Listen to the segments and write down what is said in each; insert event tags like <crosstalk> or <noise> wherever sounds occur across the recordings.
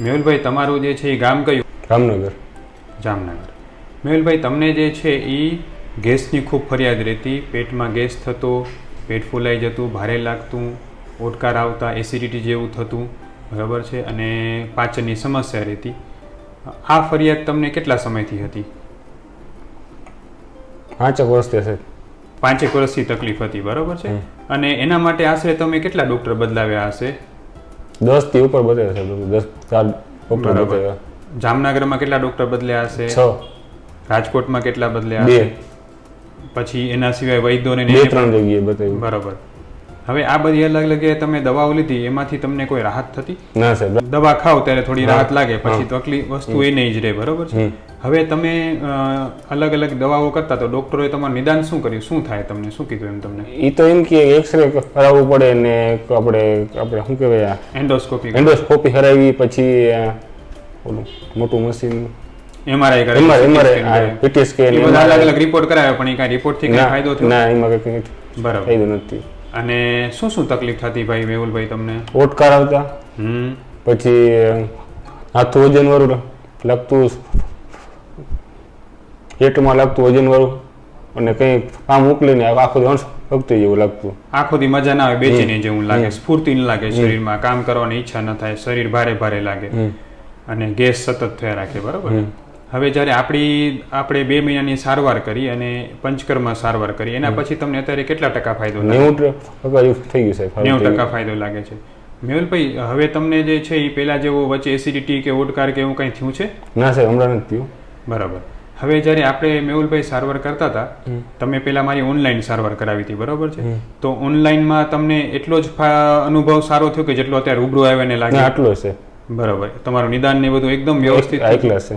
મેહુલભાઈ તમારું જે છે એ ગામ કયું? રામનગર. જામનગર. મેહુલભાઈ તમને જે છે એ ગેસની ખૂબ ફરિયાદ રહેતી. પેટમાં ગેસ થતો પેટ ફૂલાઈ જતું ભારે લાગતું ઓટકાર આવતા એસિડિટી જેવું થતું બરાબર છે? અને પાચનની સમસ્યા રહેતી. આ ફરિયાદ તમને કેટલા સમયથી હતી? પાંચેક વર્ષથી હશે. પાંચેક વર્ષથી તકલીફ હતી બરાબર છે? અને એના માટે આશરે તમે કેટલા ડૉક્ટર બદલાવ્યા હશે? દસથી ઉપર બતાવ્યા છે બધું. દસ ચાર ડોક્ટર બરાબર. બતાવ્યા જામનગરમાં કેટલા ડૉક્ટર બદલ્યા હશે? છ. રાજકોટમાં કેટલા બદલ્યા બે. હશે? પછી એના સિવાય વૈદ્યોને ને બે એને ત્રણ જગ્યાએ બતાવ્યું. બરાબર. હવે આ બધી અલગ અલગ તમે દવાઓ લીધી એમાંથી તમને કોઈ રાહત થતી? ના સાહેબ. દવા ખાવ ત્યારે થોડી રાહત લાગે પછી. તકલીફ વસ્તુ એ નહીં જ રહે બરોબર છે? હવે તમે અલગ અલગ દવાઓ કરતા તો ડોક્ટરોએ તમારું નિદાન શું કર્યું? શું થાય તમને? શું કીધું એમ તમને? એ તો એમ કે એક્સરે કરાવવું પડે ને આપણે આપણે શું કહેવાય એન્ડોસ્કોપી એન્ડોસ્કોપી કરાવી પછી ઓલું મોટું મશીન. એમઆરઆઈ કરે. એમઆર એમઆર પીટી સ્કેન બધા અલગ અલગ રિપોર્ટ કરાવ્યા પણ એ કાંઈ રિપોર્ટથી કાંઈ ફાયદો થયો? ના એમાં કંઈ બરાબર. ફાયદો નથી. અને શું શું તકલીફ થતી ભાઈ મેહુલભાઈ તમને? ઓટકાર આવતા. હમ. પછી હાથું વજન વાળું લગતું પેટમાં લગતું વજન વાળું અને કંઈ કામ ઉકલીને આખો દિવસ ભક્તિ જેવું લાગતું. આખો દી મજા ના આવે બેચીને જેવું લાગે સ્ફૂર્તિ ન લાગે શરીરમાં કામ કરવાની ઈચ્છા ન થાય શરીર ભારે ભારે લાગે. અને ગેસ સતત થયા રાખે બરાબર. હવે જ્યારે આપણી આપણે બે મહિનાની સારવાર કરી અને પંચકર્મ સારવાર કરી એના પછી તમને અત્યારે કેટલા ટકા ફાયદો નેવું થઈ ગયું સાહેબ નેવું ટકા ફાયદો લાગે છે. મેહુલભાઈ હવે તમને જે છે એ પેલા જેવો વચ્ચે એસિડિટી કે ઓડકાર કે એવું કંઈ થયું છે? ના સાહેબ હમણાં નથી થયું. બરાબર. હવે જ્યારે આપણે મેહુલભાઈ સારવાર કરતા હતા તમે પેલા મારી ઓનલાઈન સારવાર કરાવી હતી બરાબર છે? તો ઓનલાઈનમાં તમને એટલો જ અનુભવ સારો થયો કે જેટલો અત્યારે રૂબરૂ આવ્યો ને લાગે આટલો છે બરાબર. તમારું નિદાન ને બધું એકદમ વ્યવસ્થિત છે.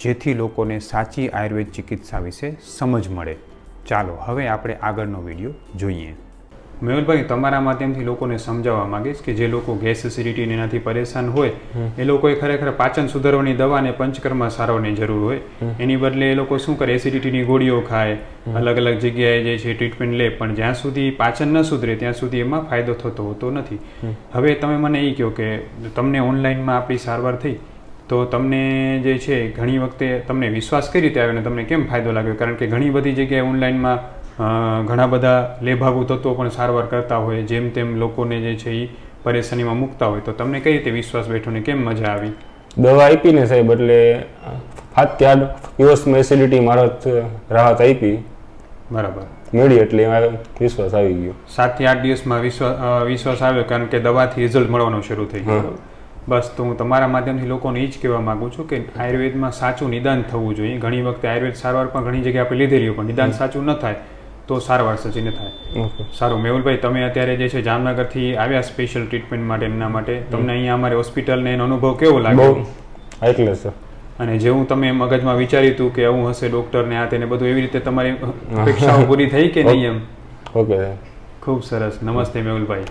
જેથી લોકોને સાચી આયુર્વેદ ચિકિત્સા વિશે સમજ મળે. ચાલો હવે આપણે આગળનો વીડિયો જોઈએ. મેહુલભાઈ તમારા માધ્યમથી લોકોને સમજાવવા માંગીશ કે જે લોકો ગેસ એસિડિટી ને એનાથી પરેશાન હોય એ લોકોએ ખરેખર પાચન સુધારવાની દવા અને પંચકર્મ સારવાની જરૂર હોય. એની બદલે એ લોકો શું કરે? એસિડિટીની ગોળીઓ ખાય અલગ અલગ જગ્યાએ જે છે ટ્રીટમેન્ટ લે પણ જ્યાં સુધી પાચન ન સુધરે ત્યાં સુધી એમાં ફાયદો થતો હોતો નથી. હવે તમે મને એ કહો કે તમને ઓનલાઈનમાં આપણી સારવાર થઈ? તો તમને જે છે ઘણી વખતે તમને વિશ્વાસ કઈ રીતે આવ્યો અને તમને કેમ ફાયદો લાગ્યો કારણ કે ઘણી બધી જગ્યાએ ઓનલાઈનમાં ઘણા બધા લેભાગુ તત્વો પણ સારવાર કરતા હોય જેમ તેમ લોકોને જે છે એ પરેશાનીમાં મૂકતા હોય. તો તમને કઈ રીતે વિશ્વાસ બેઠો ને કેમ મજા આવી? દવા આપી ને સાહેબ એટલે હાથ ત્યાં દિવસમાં એસિડિટી મારા રાહત આપી. બરાબર. મળી એટલે વિશ્વાસ આવી ગયો. સાતથી આઠ દિવસમાં વિશ્વાસ વિશ્વાસ આવ્યો કારણ કે દવાથી રિઝલ્ટ મળવાનું શરૂ થઈ ગયું. બસ તો હું તમારા માધ્યમથી લોકોને એ જ કહેવા માગુ છું કે આયુર્વેદમાં સાચું નિદાન થવું જોઈએ. ઘણી વખતે આયુર્વેદ સારવાર પણ ઘણી જગ્યાએ આપણે લીધેલી પણ નિદાન સાચું ન થાય તો સારવાર સચી ન થાય. સારું મેહુલભાઈ તમે અત્યારે જે છે જામનગરથી આવ્યા સ્પેશિયલ ટ્રીટમેન્ટ માટે એના માટે. તમને અહીંયા અમારી હોસ્પિટલને એનો અનુભવ કેવો લાગ્યો? એટલે સર અને જેવું તમે મગજમાં વિચાર્યું હતું કે આવું હશે ડોક્ટર ને આ તેને બધું એવી રીતે તમારી અપેક્ષાઓ પૂરી થઈ કે નહીં એમ? <laughs> ઓકે. ખૂબ સરસ. નમસ્તે મેહુલભાઈ.